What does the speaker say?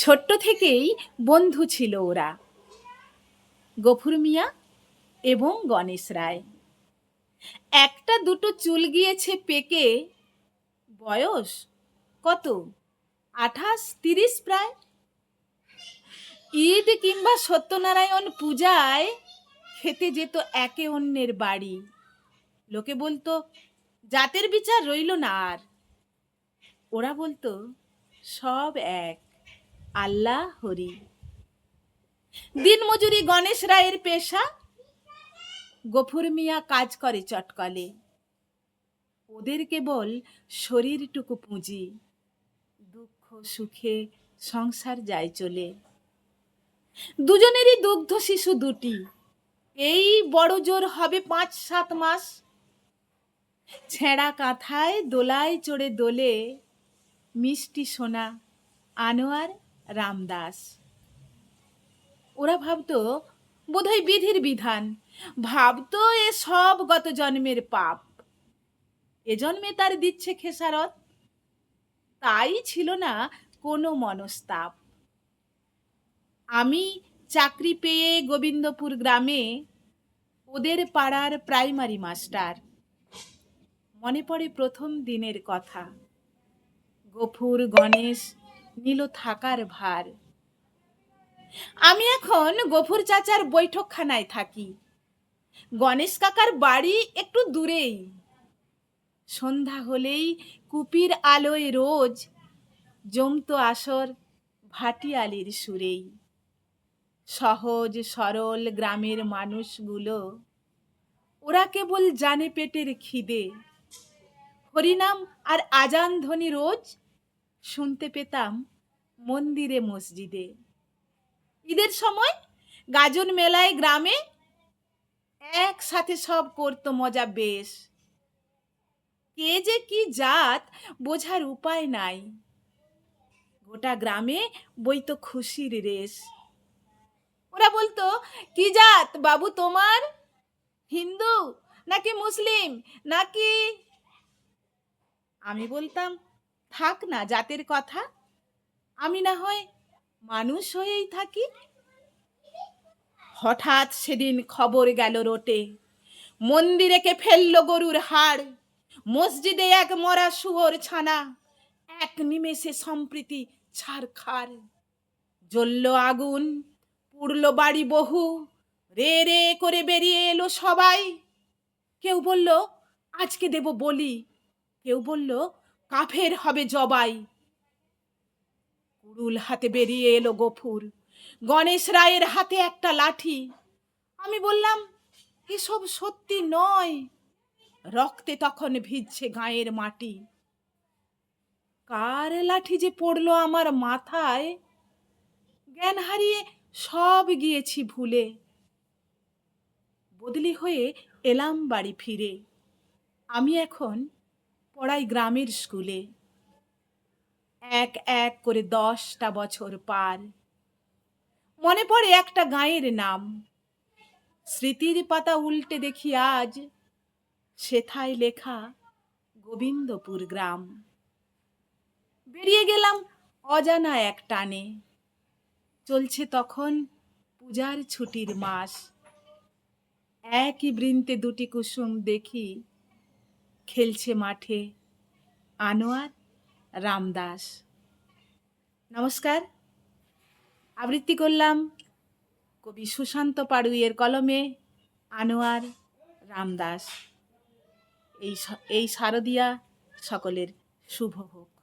ছোট্ট থেকেই বন্ধু ছিল ওরা। গফুর মিয়া এবং গণেশ রায়। একটা দুটো চুল গিয়েছে পেকে। বয়স কত? আঠাশ, তিরিশ প্রায়? ঈদ কিংবা সত্যনারায়ণ পূজায় খেতে যেত একে অন্যের বাড়ি। লোকে বলতো, জাতের বিচার রইল না আর। ওরা বলতো, সব এক। আল্লাহ হরি। দিনমজুরি গণেশ রায়ের পেশা, গফুর মিয়া কাজ করে চটকলে। ওদের কেবল শরীরটুকু পুঁজি, দুঃখ সুখে সংসার যায় চলে। দুজনেরই দুগ্ধ শিশু দুটি। এই বড় জোর হবে পাঁচ সাত মাস। ছেঁড়া কাঁথায় দোলায় চড়ে দোলে, মিষ্টি সোনা, আনোয়ার রামদাস। ওরা ভাবতো, বোধহয় বিধির বিধান। ভাবতো এ সব গত জন্মের পাপ। এ জন্মে তার দিচ্ছে খেসারত। তাই ছিল না কোনো মনস্তাপ। আমি চাকরি পেয়ে গোবিন্দপুর গ্রামে ওদের পাড়ার প্রাইমারি মাস্টার। মনে পড়ে প্রথম দিনের কথা। গফুর, গণেশ নিল থাকার ভার। আমি এখন গফুর চাচার বৈঠকখানায় থাকি। গণেশ কাকার বাড়ি একটু দূরেই। সন্ধ্যা হলেই কুপির আলোয় রোজ জমতো আসর ভাটিয়ালির সুরেই। সহজ সরল গ্রামের মানুষগুলো, ওরা কেবল জানে পেটের খিদে। হরিনাম আর আজান ধ্বনি রোজ শুনতে পেতাম মন্দিরে মসজিদে। ঈদের সময় গাজন মেলায় গ্রামে একসাথে সব করতো মজা বেশ। কে যে কি জাত বোঝার উপায় নাই। গোটা গ্রামে বইতো খুশির রেশ। ওরা বলতো, কি জাত বাবু তোমার? হিন্দু নাকি মুসলিম নাকি? আমি বলতাম থাক না জাতের কথা। আমি না হয় মানুষ হয়েই থাকি। হঠাৎ সেদিন খবর গেল রোটে। মন্দিরেকে ফেলল গরুর হাড়। মসজিদে এক মরা শুয়োর ছানা। এক নিমেষে সম্প্রীতি ছাড়খাড় জ্বলল আগুন, পুড়ল বাড়ি বহু। রে রে করে বেরিয়ে এলো সবাই। কেউ বলল, আজকে দেব বলি। কেউ বলল কাফের হবে জবাই। কুড়ুল হাতে বেরিয়ে এলো গফুর। গণেশ রায়ের হাতে একটা লাঠি। আমি বললাম, এসব সত্যি নয়। রক্তে তখন ভিজছে গায়ের মাটি। কার লাঠি যে পড়ল আমার মাথায়, জ্ঞান হারিয়ে সব গিয়েছি ভুলে। বদলি হয়ে এলাম বাড়ি ফিরে। আমি এখন পড়াই গ্রামের স্কুলে। এক এক করে দশটা বছর পার। মনে পড়ে একটা গাঁয়ের নাম। স্মৃতির পাতা উল্টে দেখি আজ। সেথায় লেখা গোবিন্দপুর গ্রাম। বেরিয়ে গেলাম অজানা এক টানে। চলছে তখন পূজার ছুটির মাস। একই বৃন্তে দুটি কুসুম দেখি খেলছে মাঠে। আনোয়ার রামদাস। নমস্কার। আবৃত্তি করলাম কবি সুশান্ত পাড়ুইয়ের কলমে আনোয়ার রামদাস। এই এই শারদিয়া সকলের শুভ হোক।